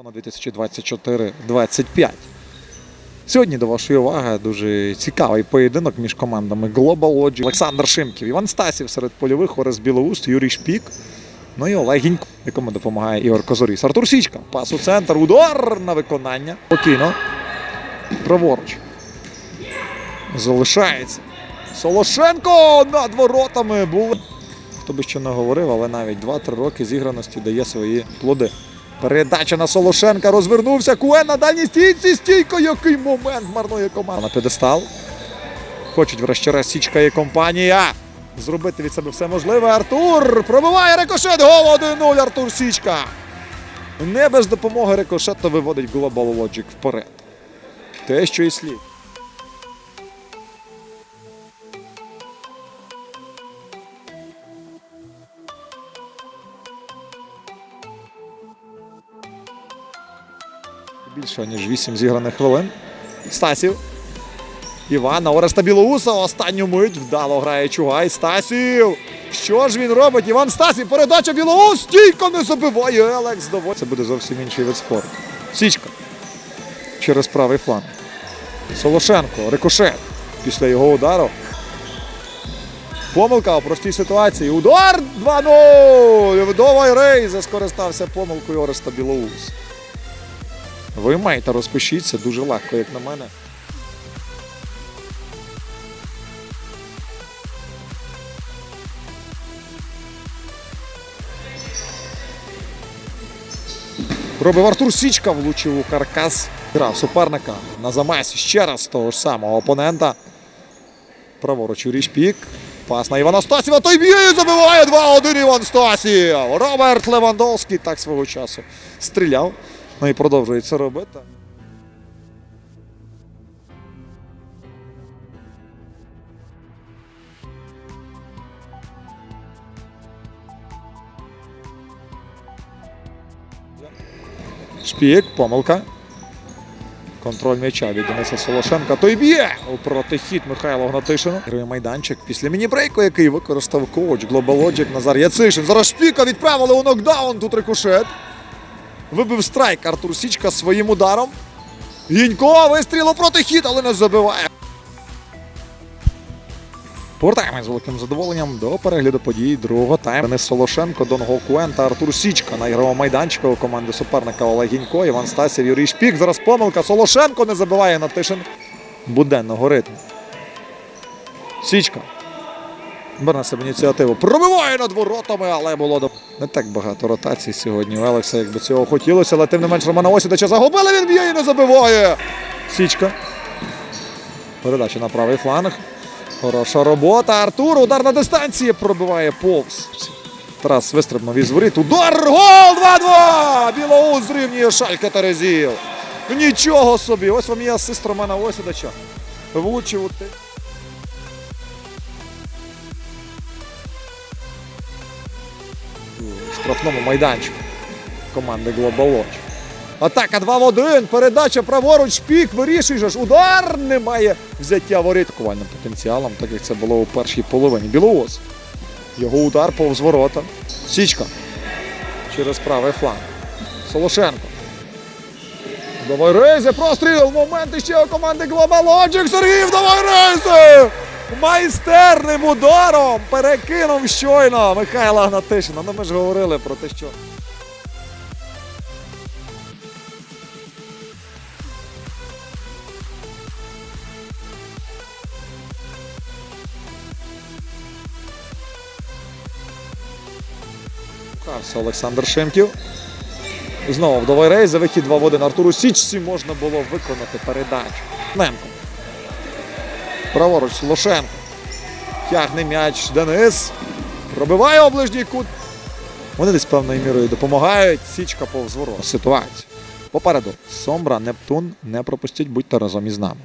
сезону 2024-25. Сьогодні до вашої уваги дуже цікавий поєдинок між командами Global Logic, Олександр Шимків, Іван Стасів серед польових, Орес Білоуст, Юрій Шпік. Ну і Олег Гінько, якому допомагає Ігор Козоріс. Артур Січка. Пас у центр. Удар на виконання. Спокійно. Праворуч. Залишається. Солошенко над воротами був. Хто би що не говорив, але навіть 2-3 роки зіграності дає свої плоди. Передача на Солошенка розвернувся. Куен на дальній стійці. Стійко, який момент марнує команда. На Педестал. Хочуть врешті-решт Січка і компанія. Зробити від себе все можливе. Артур пробиває рикошет. Гол 1-0. Артур Січка. Не без допомоги рикошету виводить Global Logic вперед. Те, що і слід. Більше ніж 8 зіграних хвилин. Стасів. Івана Ореста Білоуса. Останню мить вдало грає Чугай. Стасів. Що ж він робить? Іван Стасів. Передача Білоус. Стійко не забиває. Елекс доводить. Це буде зовсім інший вид спорту. Січка. Через правий фланг. Солошенко. Рикошет. Після його удару. Помилка у простій ситуації. Удар 2-0. Вдовий Рейзе скористався помилкою Ореста Білоус. Ви маєте розпишіться дуже легко, як на мене. Пробив Артур Січка, влучив у каркас. Грав суперника на замасі ще раз того ж самого опонента. Праворуч Юрій Шпік. Пас на Івана Стасіва. Той б'є забиває 2-1 Іван Стасів. Роберт Левандовський так свого часу стріляв. Ну і продовжує це робити. Шпік, помилка. Контроль м'яча від Дениса Солошенка. Той б'є у протихід Михайло Гнатишина. Героє майданчик після міні-брейку, який використав коуч Logic Назар Яцишин. Зараз Шпіка відправили у нокдаун. Тут рикошет. Вибив страйк Артур Січка своїм ударом. Гінько вистріл у протихід, але не забиває. Повертаємось з великим задоволенням до перегляду подій другого тайму. Денис Солошенко, Донго Куен та Артур Січка на ігровому майданчику команди суперника Олег Гінько, Іван Стасів, Юрій Шпік. Зараз помилка. Солошенко не забиває на Тишин буденного ритму. Січка. Бере на себе ініціативу. Пробиває над воротами, але було до... не так багато ротацій сьогодні у Елекса, якби цього хотілося, але тим не менш Романа Осідача загубили, він б'є і не забиває. Січка. Передача на правий фланг. Хороша робота. Артур. Удар на дистанції пробиває повз. Тарас вистрибнув із воріт. Удар! Гол! 2-2! Білоус зрівнює Шалька Терезіл. Нічого собі. Ось вам і асист Романа Осідача. Влучив у ти. У штрафному майданчику команди Lodge. Атака 2 в 1. Передача праворуч. Пік. Вирішує ж. Удар немає взяття воріт ковальним потенціалом, так як це було у першій половині. Білоус. Його удар повз ворота. Січка. Через правий фланг. Солошенко. Давай Рейзе, простріл. Момент ще у команди Global Logic. Сергій, давай Рейзе! Майстерним ударом перекинув щойно Михайла Гнатишина. Ну ми ж говорили про те, що. Олександр Шимків. Знову вдовий рейс за вихід 2 в 1 Артуру Січці можна було виконати передачу. Немко. Праворуч Лошенко. Тягне м'яч Денис. Пробиває оближній кут. Вони десь певною мірою допомагають. Січка повз ворот. Ситуацію. Попереду Сомбра, Нептун. Не пропустіть, будьте разом із нами.